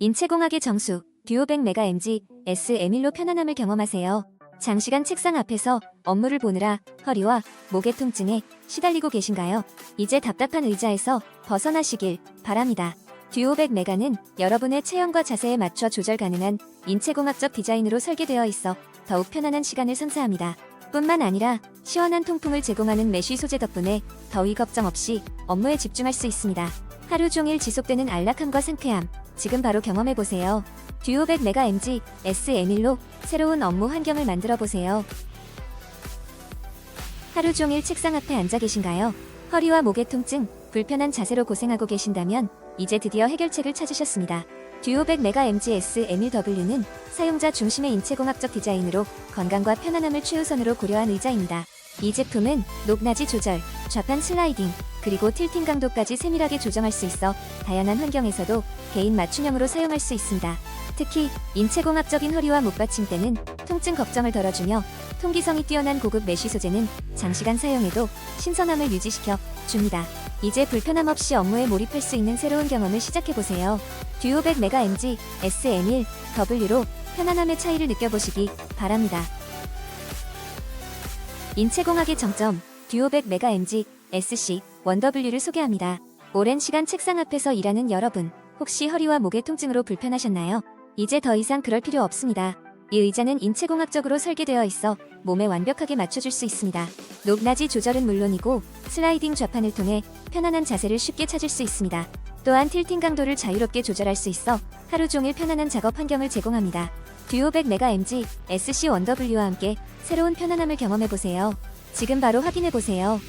인체공학의 정수, 듀오백 메가 MG, S1로 편안함을 경험하세요. 장시간 책상 앞에서 업무를 보느라 허리와 목의 통증에 시달리고 계신가요? 이제 답답한 의자에서 벗어나시길 바랍니다. 듀오백 메가는 여러분의 체형과 자세에 맞춰 조절 가능한 인체공학적 디자인으로 설계되어 있어 더욱 편안한 시간을 선사합니다. 뿐만 아니라 시원한 통풍을 제공하는 메쉬 소재 덕분에 더위 걱정 없이 업무에 집중할 수 있습니다. 하루 종일 지속되는 안락함과 상쾌함, 지금 바로 경험해 보세요. 듀오백 메가 MG S1로 새로운 업무 환경을 만들어 보세요. 하루 종일 책상 앞에 앉아 계신가요? 허리와 목의 통증, 불편한 자세로 고생하고 계신다면 이제 드디어 해결책을 찾으셨습니다. 듀오백 메가 MG S1W는 사용자 중심의 인체공학적 디자인으로 건강과 편안함을 최우선으로 고려한 의자입니다. 이 제품은 높낮이 조절, 좌판 슬라이딩, 그리고 틸팅 강도까지 세밀하게 조정할 수 있어 다양한 환경에서도 개인 맞춤형으로 사용할 수 있습니다. 특히 인체공학적인 허리와 목 받침대는 통증 걱정을 덜어주며 통기성이 뛰어난 고급 메쉬 소재는 장시간 사용해도 신선함을 유지시켜 줍니다. 이제 불편함 없이 업무에 몰입할 수 있는 새로운 경험을 시작해보세요. 듀오백 메가 MG SM1 W로 편안함의 차이를 느껴보시기 바랍니다. 인체공학의 정점 듀오백 메가 MG SC 1W를 소개합니다. 오랜 시간 책상 앞에서 일하는 여러분, 혹시 허리와 목의 통증으로 불편하셨나요? 이제 더 이상 그럴 필요 없습니다. 이 의자는 인체공학적으로 설계되어 있어 몸에 완벽하게 맞춰줄 수 있습니다. 높낮이 조절은 물론이고 슬라이딩 좌판을 통해 편안한 자세를 쉽게 찾을 수 있습니다. 또한 틸팅 강도를 자유롭게 조절할 수 있어 하루 종일 편안한 작업 환경을 제공합니다. 듀오백 메가 MG SC 1W와 함께 새로운 편안함을 경험해보세요. 지금 바로 확인해보세요.